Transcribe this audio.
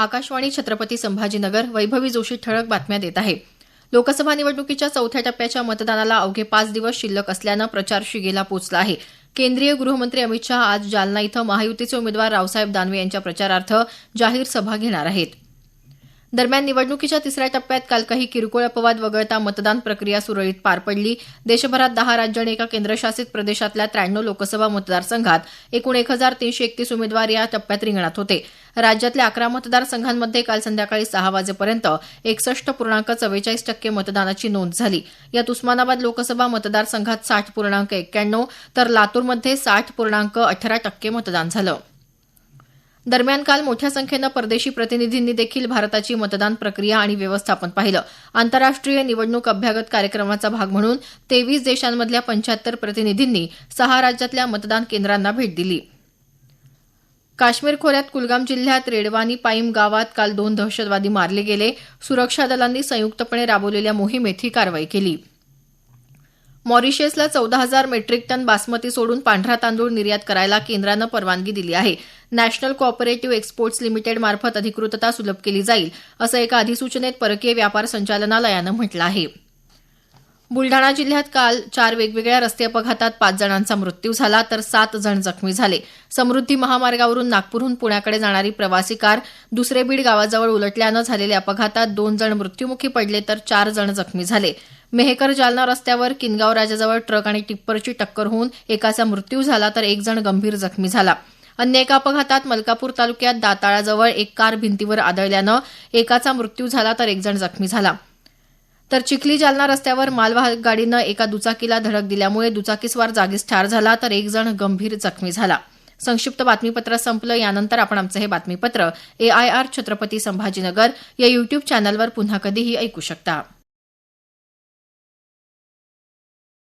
आकाशवाणी छत्रपती संभाजीनगर वैभवी जोशी ठळक बातम्या देत आहे. लोकसभा निवडणुकीच्या चौथ्या टप्प्याच्या मतदानाला अवघे पाच दिवस शिल्लक असल्यानं प्रचार शिगेला पोचला आहे. केंद्रीय गृहमंत्री अमित शहा आज जालना इथं महायुतीचे उमेदवार रावसाहेब दानवे यांच्या प्रचारार्थ जाहीर सभा घेणार आहेत. दरम्यान निवडणुकीच्या तिसऱ्या टप्प्यात काल काही किरकोळ अपवाद वगळता मतदान प्रक्रिया सुरळीत पार पडली. देशभरात दहा राज्य आणि एका केंद्रशासित प्रदेशातल्या त्र्याण्णव लोकसभा मतदारसंघात एकूण एक हजार तीनशे एकतीस उमेदवार या टप्प्यात रिंगणात होते. राज्यातल्या अकरा मतदारसंघांमध्ये काल संध्याकाळी सहा वाजेपर्यंत एकसष्ट पूर्णांक चव्वेचाळीस टक्के मतदानाची नोंद झाली. यात उस्मानाबाद लोकसभा मतदारसंघात साठ पूर्णांक एक्क्याण्णव तर लातूरमध्ये साठ पूर्णांक अठरा टक्के मतदान झालं. दरम्यान काल मोठ्या संख्येनं परदेशी प्रतिनिधींनी देखील भारताची मतदान प्रक्रिया आणि व्यवस्थापन पाहिलं. आंतरराष्ट्रीय निवडणूक अभ्यागत कार्यक्रमाचा भाग म्हणून तेवीस देशांमधल्या पंच्याहत्तर प्रतिनिधींनी सहा राज्यातल्या मतदान केंद्रांना भेट दिली. काश्मीर खोऱ्यात कुलगाम जिल्ह्यात रेडवानी पाईम गावात काल दोन दहशतवादी मारले गेले. सुरक्षा दलांनी संयुक्तपणे राबवलेल्या मोहिमेत ही कारवाई केली. मॉरिशसला चौदा हजार मेट्रिक टन बासमती सोडून पांढरा तांदूळ निर्यात करायला केंद्रानं परवानगी दिली आहे. नॅशनल कॉपरेटिव्ह एक्सपोर्ट्स लिमिटेड मार्फत अधिकृतता सुलभ केली जाईल असं एका अधिसूचनेत परकीय व्यापार संचालनालयानं म्हटलं आहे. बुलडाणा जिल्ह्यात काल चार वेगवेगळ्या रस्ते अपघातात पाच जणांचा मृत्यू झाला तर सात जण जखमी झाले. समृद्धी महामार्गावरून नागपूरहून पुण्याकडे जाणारी प्रवासी कार दुसरे बीड गावाजवळ उलटल्यानं झालेल्या अपघातात दोन जण मृत्यूमुखी पडले तर चार जण जखमी झाले. मेहकर जालना रस्त्यावर किनगाव राजाजवळ ट्रक आणि टिप्परची टक्कर होऊन एकाचा मृत्यू झाला तर एक जण गंभीर जखमी झाला. अन्य एका अपघातात मलकापूर तालुक्यात दाताळाजवळ एक कार भिंतीवर आदळल्यानं एकाचा मृत्यू झाला तर एक जण जखमी झाला. तर चिखली जालना रस्त्यावर मालवाहक गाडीनं एका दुचाकीला धडक दिल्यामुळे दुचाकीस्वार जागीच ठार झाला तर एक जण गंभीर जखमी झाला. संक्षिप्त बातमीपत्र संपलं यानंतर आपण आमचं हे बातमीपत्र एआयआर छत्रपती संभाजीनगर या युट्यूब चॅनलवर पुन्हा कधीही ऐकू शकता.